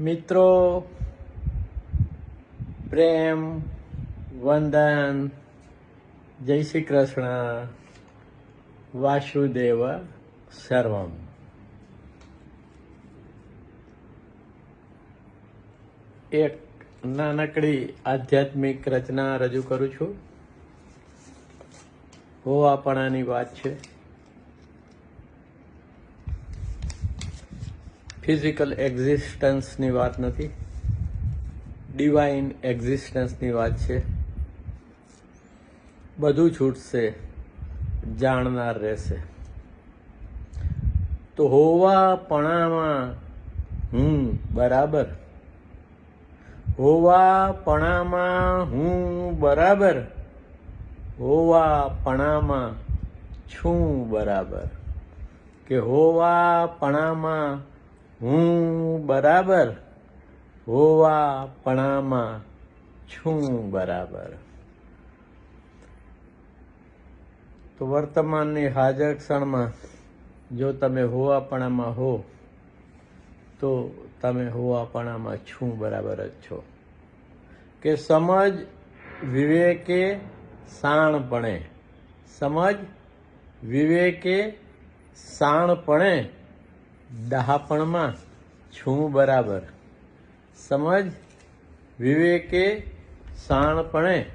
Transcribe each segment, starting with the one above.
મિત્રો, પ્રેમ, વંદન, જય શ્રી કૃષ્ણ, વાસુદેવ સર્વમ. એક નાનકડી આધ્યાત્મિક રચના રજૂ કરું છું. હોવાપણાની વાત છે. ફિઝિકલ એક્ઝિસ્ટન્સની વાત નથી. ડિવાઇન એક્ઝિસ્ટન્સની વાત છે. બધું છૂટશે, જાણનાર રહેશે. તો હોવાપણામાં હું બરાબર? હોવાપણામાં હું બરાબર? હોવાપણામાં છું બરાબર? કે હોવાપણામાં હું બરાબર હોવાપણામાં છું બરાબર. તો વર્તમાનની હાજર ક્ષણમાં જો તમે હોવાપણામાં હો, તો તમે હોવાપણામાં છું બરાબર જ છો. કે સમજ વિવેકે શાણપણે સમજ વિવેકે શાણપણે ડહાપણમાં છું બરાબર. સમજ? વિવેકે શાણપણે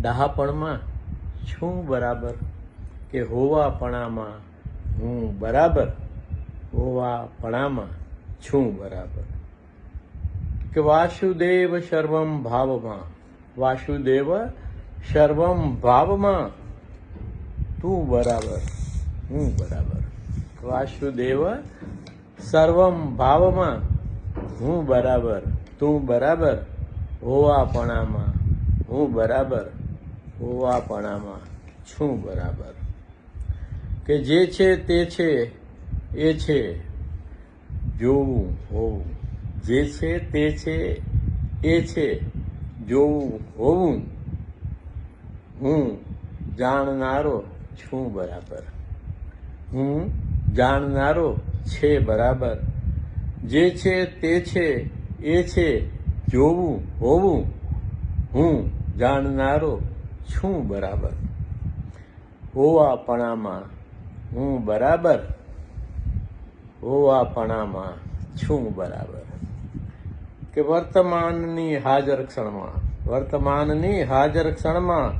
ડહાપણમાં છું બરાબર કે હોવાપણામાં હું બરાબર? હોવાપણામાં છું બરાબર. કે વાસુદેવ સર્વમ ભાવમાં? વાસુદેવ સર્વમ ભાવમાં તું બરાબર, હું બરાબર. વાસુદેવ સર્વમ ભાવમાં. હું બરાબર, તું બરાબર, હોવાપણામાં. હું બરાબર, હોવાપણામાં. છું બરાબર. કે જે છે તે છે, એ છે, જોવું, હોવું. જે છે તે છે, એ છે, જોવું, હોવું. હું જાણનારો છું બરાબર. હું જાણનારો છે બરાબર. જે છે તે છે, એ છે, જોવું, હોવું, હું જાણનારો છું બરાબર. હોવાપણામાં હું બરાબર. હોવાપણામાં છું બરાબર. કે વર્તમાનની હાજર ક્ષણમાં, વર્તમાનની હાજર ક્ષણમાં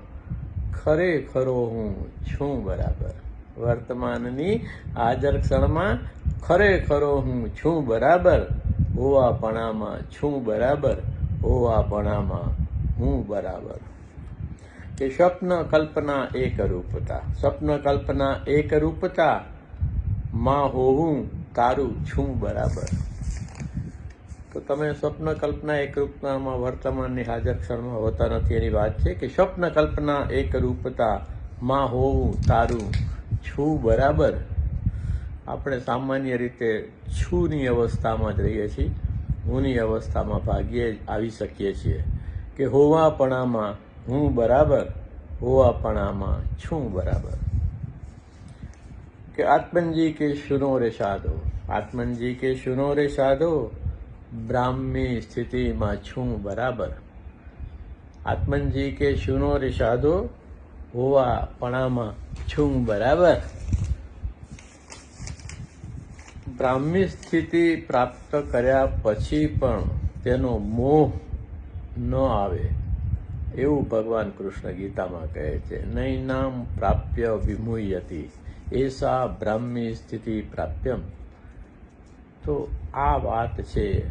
ખરેખરો હું છું બરાબર. વર્તમાનની હાજર ક્ષણમાં ખરેખરો હું છું બરાબર, હોવાપણામાં છું બરાબર, હોવાપણામાં હું બરાબર. કે સ્વપ્ન કલ્પના એક રૂપતા, સ્વપ્ન કલ્પના એક રૂપતા, માં હોવું તારું છું બરાબર. તો તમે સ્વપ્ન કલ્પના એક રૂપતામાં વર્તમાનની હાજર ક્ષણમાં હોતા નથી એની વાત છે કે સ્વપ્ન કલ્પના એક રૂપતા, માં હોવું તારું છું બરાબર? આપણે સામાન્ય રીતે છુની અવસ્થામાં જ રહીએ છીએ, હુંની અવસ્થામાં ભાગીએ આવી શકીએ છીએ કે હોવાપણામાં હું બરાબર, હોવાપણામાં છું બરાબર. કે આત્મનજી કે શૂનો રે સાધો? આત્મનજી કે શૂનો રે સાધો? બ્રાહ્મી સ્થિતિમાં છું બરાબર. આત્મનજી કે શૂનો રે સાધો? હોવાપણામાં છું, બરાબર? બ્રાહ્મી સ્થિતિ પ્રાપ્ત કર્યા પછી પણ તેનો મોહ ન આવે, એવું ભગવાન કૃષ્ણ ગીતામાં કહે છે. નૈનામ પ્રાપ્ય વિમુહ્યતી, એસા બ્રાહ્મી સ્થિતિ પ્રાપ્યમ. તો આ વાત છે,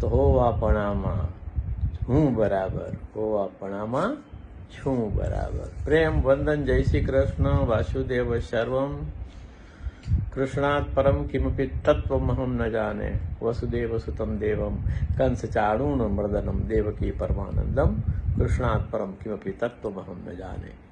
તો હોવાપણામાં હું બરાબર? હોવાપણામાં છું બરાબર. પ્રેમ, વંદન, જય શ્રી કૃષ્ણ, વાસુદેવ, સર્વમ. કૃષ્ણાત પરમ, કિમપી, તત્વમહમ ન જાને. વસુદેવ, સુતમ, દેવમ. કંસ ચાણૂન મર્દનમ, દેવકી, પરમાનંદમ. કૃષ્ણાત પરમ, કિમપી, તત્વમહમ ન જાને.